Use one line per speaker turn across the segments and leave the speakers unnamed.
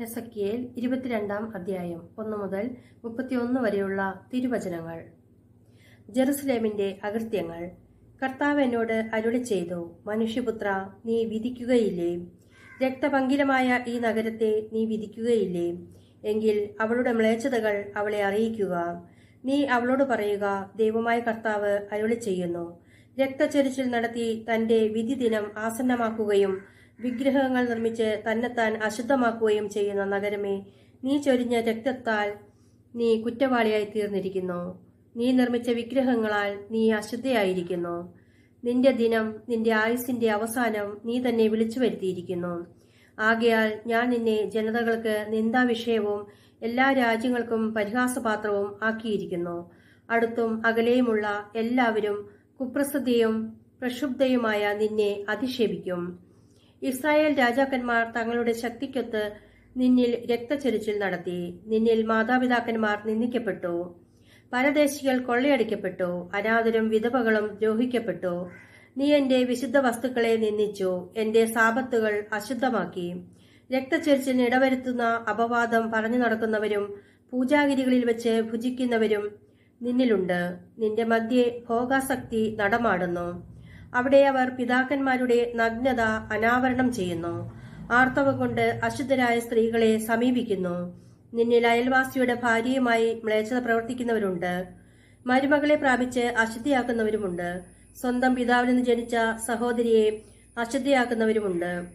എസക്കിയേൽ ഇരുപത്തിരണ്ടാം അധ്യായം ഒന്ന് മുതൽ മുപ്പത്തിയൊന്ന് വരെയുള്ള തിരുവചനങ്ങൾ. ജെറുസലേമിന്റെ അകൃത്യങ്ങൾ. കർത്താവ് എന്നോട് അരുളി ചെയ്തു മനുഷ്യപുത്ര നീ വിധിക്കുകയില്ലേ? രക്തപങ്കിലമായ ഈ നഗരത്തെ നീ വിധിക്കുകയില്ലേ? എങ്കിൽ അവളുടെ മ്ലേച്ഛതകൾ അവളെ അറിയിക്കുക. നീ അവളോട് പറയുക ദൈവമായ കർത്താവ് അരുളി ചെയ്യുന്നു. രക്തചരിച്ചിൽ നടത്തി തന്റെ വിധി ദിനം ആസന്നമാക്കുകയും വിഗ്രഹങ്ങൾ നിർമ്മിച്ച് തന്നെത്താൻ അശുദ്ധമാക്കുകയും ചെയ്യുന്ന നഗരമേ നീ ചൊരിഞ്ഞ രക്തത്താൽ നീ കുറ്റവാളിയായി തീർന്നിരിക്കുന്നു. നീ നിർമ്മിച്ച വിഗ്രഹങ്ങളാൽ നീ അശുദ്ധയായിരിക്കുന്നു. നിന്റെ ദിനം നിന്റെ ആയുസിന്റെ അവസാനം നീ തന്നെ വിളിച്ചു വരുത്തിയിരിക്കുന്നു. ആകയാൽ ഞാൻ നിന്നെ ജനതകൾക്ക് നിന്ദാവിഷയവും എല്ലാ രാജ്യങ്ങൾക്കും പരിഹാസപാത്രവും ആക്കിയിരിക്കുന്നു. അടുത്തും അകലെയുമുള്ള എല്ലാവരും കുപ്രസിദ്ധിയും പ്രക്ഷുബ്ധയുമായ നിന്നെ അധിക്ഷേപിക്കും. ഇസ്രായേൽ രാജാക്കന്മാർ തങ്ങളുടെ ശക്തിക്കൊത്ത് നിന്നിൽ രക്തച്ചൊരിച്ചിൽ നടത്തി. നിന്നിൽ മാതാപിതാക്കന്മാർ നിന്ദിക്കപ്പെട്ടു. പരദേശികൾ കൊള്ളയടിക്കപ്പെട്ടു. അനാഥരും വിധവകളും ദ്രോഹിക്കപ്പെട്ടു. നീ എന്റെ വിശുദ്ധ വസ്തുക്കളെ നിന്ദിച്ചു. എന്റെ സാപത്തുകൾ അശുദ്ധമാക്കി. രക്തച്ചൊരിച്ചിന് ഇടവരുത്തുന്ന അപവാദം പറഞ്ഞു നടക്കുന്നവരും പൂജാഗിരികളിൽ വെച്ച് ഭുജിക്കുന്നവരും നിന്നിലുണ്ട്. നിന്റെ മധ്യേ ഭോഗാസക്തി നടമാടുന്നു. അവിടെ അവർ പിതാക്കന്മാരുടെ നഗ്നത അനാവരണം ചെയ്യുന്നു. ആർത്തവം കൊണ്ട് അശുദ്ധരായ സ്ത്രീകളെ സമീപിക്കുന്നു. നിന്നിൽ അയൽവാസിയുടെ ഭാര്യയുമായി മ്ലേച്ഛത പ്രവർത്തിക്കുന്നവരുണ്ട്. മരുമകളെ പ്രാപിച്ച് അശുദ്ധിയാക്കുന്നവരുമുണ്ട്. സ്വന്തം പിതാവിൽ നിന്ന് ജനിച്ച സഹോദരിയെ അശുദ്ധിയാക്കുന്നവരുമുണ്ട്.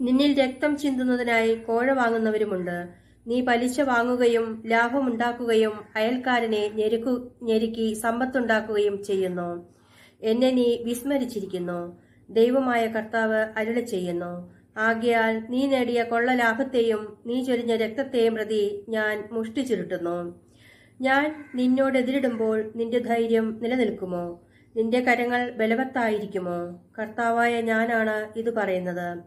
നിന്നിൽ രക്തം ചിന്തുന്നതിനായി കോഴ വാങ്ങുന്നവരുമുണ്ട്. നീ പലിശ വാങ്ങുകയും ലാഭമുണ്ടാക്കുകയും അയൽക്കാരനെ ഞെരുക്കു ഞെരുക്കി സമ്പത്തുണ്ടാക്കുകയും ചെയ്യുന്നു. എന്നെ നീ വിസ്മരിച്ചിരിക്കുന്നു. ദൈവമായ കർത്താവ് അരുളി ചെയ്യുന്നു. ആകയാൽ നീ നേടിയ കൊള്ള ലാഭത്തെയും നീ ചൊരിഞ്ഞ രക്തത്തെയും പ്രതി ഞാൻ മുഷ്ടി ചുരുട്ടുന്നു. ഞാൻ നിന്നോടെതിരിടുമ്പോൾ നിന്റെ ധൈര്യം നിലനിൽക്കുമോ? നിന്റെ കരങ്ങൾ ബലവത്തായിരിക്കുമോ? കർത്താവായ ഞാനാണ് ഇത് പറയുന്നത്.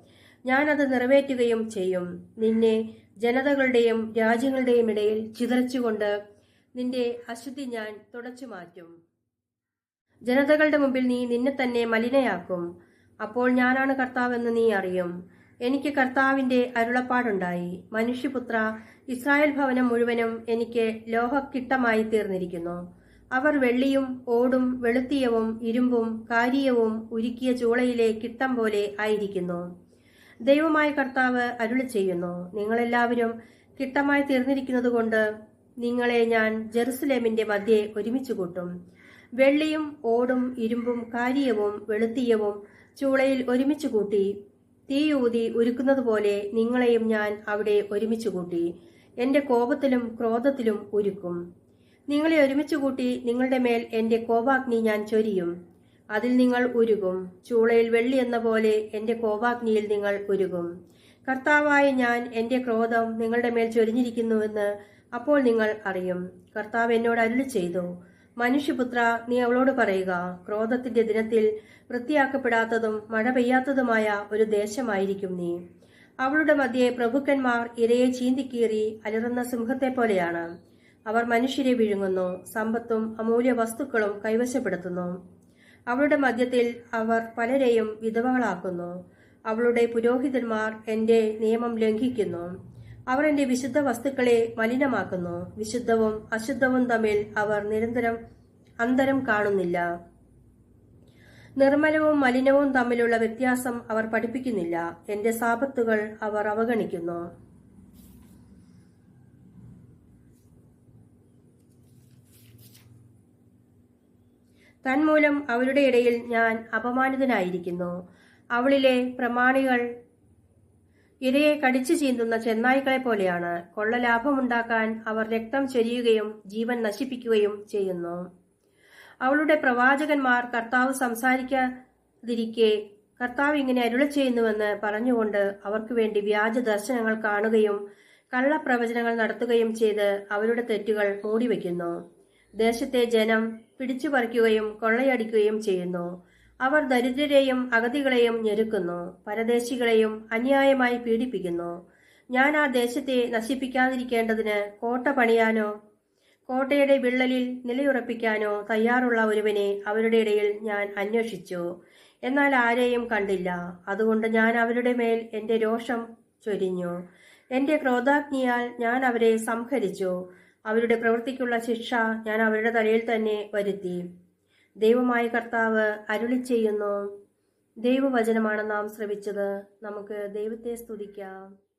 ഞാൻ അത് നിറവേറ്റുകയും ചെയ്യും. നിന്നെ ജനതകളുടെയും രാജ്യങ്ങളുടെയും ഇടയിൽ ചിതറിച്ചുകൊണ്ട് നിന്റെ അശുദ്ധി ഞാൻ തുടച്ചു മാറ്റും ജനതകളുടെ മുമ്പിൽ നീ നിന്നെ തന്നെ മലിനയാക്കും. അപ്പോൾ ഞാനാണ് കർത്താവെന്ന് നീ അറിയും. എനിക്ക് കർത്താവിന്റെ അരുളപ്പാടുണ്ടായി. മനുഷ്യപുത്ര ഇസ്രായേൽ ഭവനം മുഴുവനും എനിക്ക് ലോഹക്കിട്ടമായി തീർന്നിരിക്കുന്നു. അവർ വെള്ളിയും ഓടും വെളുത്തിയവും ഇരുമ്പും കാരിയവും ഉരുക്കിയ ചൂളയിലെ കിട്ടം പോലെ ആയിരിക്കുന്നു. ദൈവമായ കർത്താവ് അരുളി ചെയ്യുന്നു. നിങ്ങളെല്ലാവരും കിട്ടമായി തീർന്നിരിക്കുന്നതുകൊണ്ട് നിങ്ങളെ ഞാൻ ജെറുസലേമിന്റെ മധ്യേ ഒരുമിച്ച് കൂട്ടും വെള്ളിയും ഓടും ഇരുമ്പും കാരിയവും വെളുത്തീയവും ചൂളയിൽ ഒരുമിച്ച് കൂട്ടി. തീയൂതി ഉരുക്കുന്നതുപോലെ നിങ്ങളെയും ഞാൻ അവിടെ ഒരുമിച്ച് കൂട്ടി. എന്റെ കോപത്തിലും ക്രോധത്തിലും ഉരുക്കും നിങ്ങളെ ഒരുമിച്ച് കൂട്ടി നിങ്ങളുടെ മേൽ എന്റെ കോപാഗ്നി ഞാൻ ചൊരിയും. അതിൽ നിങ്ങൾ ഉരുകും. ചൂളയിൽ വെള്ളി എന്ന പോലെ എന്റെ കോപാഗ്നിയിൽ നിങ്ങൾ ഉരുകും. കർത്താവായ ഞാൻ എന്റെ ക്രോധം നിങ്ങളുടെ മേൽ ചൊരിഞ്ഞിരിക്കുന്നുവെന്ന് അപ്പോൾ നിങ്ങൾ അറിയും. കർത്താവ് എന്നോട് അരുളി ചെയ്തു മനുഷ്യപുത്ര നീ അവളോട് പറയുക ക്രോധത്തിന്റെ ദിനത്തിൽ വൃത്തിയാക്കപ്പെടാത്തതും മഴ പെയ്യാത്തതുമായ ഒരു ദേശമായിരിക്കും നീ. അവളുടെ മധ്യേ പ്രഭുക്കന്മാർ ഇരയെ ചീന്തിക്കീറി അലറുന്ന സിംഹത്തെ പോലെയാണ് അവർ മനുഷ്യരെ വിഴുങ്ങുന്നു സമ്പത്തും അമൂല്യ വസ്തുക്കളും കൈവശപ്പെടുത്തുന്നു. അവളുടെ മധ്യത്തിൽ അവർ പലരെയും വിധവകളാക്കുന്നു. അവളുടെ പുരോഹിതന്മാർ എന്റെ നിയമം ലംഘിക്കുന്നു. അവർ എന്റെ വിശുദ്ധ വസ്തുക്കളെ മലിനമാക്കുന്നു. വിശുദ്ധവും അശുദ്ധവും തമ്മിൽ അവർ നിരന്തരം അന്തരം കാണുന്നില്ല. നിർമ്മലവും മലിനവും തമ്മിലുള്ള വ്യത്യാസം അവർ പഠിപ്പിക്കുന്നില്ല. എന്റെ സാപത്തുകൾ അവർ അവഗണിക്കുന്നു. തന്മൂലം അവരുടെ ഇടയിൽ ഞാൻ അപമാനിതനായിരിക്കുന്നു. അവളിലെ പ്രമാണികൾ ഇരയെ കടിച്ചു ചീന്തുന്ന ചെന്നായ്ക്കളെ പോലെയാണ്. കൊള്ള ലാഭമുണ്ടാക്കാൻ അവർ രക്തം ചൊരിയുകയും ജീവൻ നശിപ്പിക്കുകയും ചെയ്യുന്നു. അവളുടെ പ്രവാചകന്മാർ കർത്താവ് സംസാരിക്കാതിരിക്കെ കർത്താവ് ഇങ്ങനെ അരുള ചെയ്യുന്നുവെന്ന് പറഞ്ഞുകൊണ്ട് അവർക്ക് വേണ്ടി വ്യാജ ദർശനങ്ങൾ കാണുകയും കള്ളപ്രവചനങ്ങൾ നടത്തുകയും ചെയ്ത് അവരുടെ തെറ്റുകൾ മൂടിവെക്കുന്നു. ദേശത്തെ ജനം പിടിച്ചു പറിക്കുകയും കൊള്ളയടിക്കുകയും ചെയ്യുന്നു. അവർ ദരിദ്രരെയും അഗതികളെയും ഞെരുക്കുന്നു. പരദേശികളെയും അന്യായമായി പീഡിപ്പിക്കുന്നു. ഞാൻ ആ ദേശത്തെ നശിപ്പിക്കാതിരിക്കേണ്ടതിന് കോട്ട പണിയാനോ കോട്ടയുടെ വിള്ളലിൽ നിലയുറപ്പിക്കാനോ തയ്യാറുള്ള ഒരുവനെ അവരുടെ ഇടയിൽ ഞാൻ അന്വേഷിച്ചു. എന്നാൽ ആരെയും കണ്ടില്ല. അതുകൊണ്ട് ഞാൻ അവരുടെ മേൽ എന്റെ രോഷം ചൊരിഞ്ഞു. എന്റെ ക്രോധാഗ്നിയാൽ ഞാൻ അവരെ സംഹരിച്ചു. അവരുടെ പ്രവൃത്തിക്കുള്ള ശിക്ഷ ഞാൻ അവരുടെ തലയിൽ തന്നെ വരുത്തി. ദൈവമായ കർത്താവ് അരുളി ചെയ്യുന്നു. ദൈവവചനമാണ് നാം ശ്രവിച്ചത്. നമുക്ക് ദൈവത്തെ സ്തുതിക്കാം.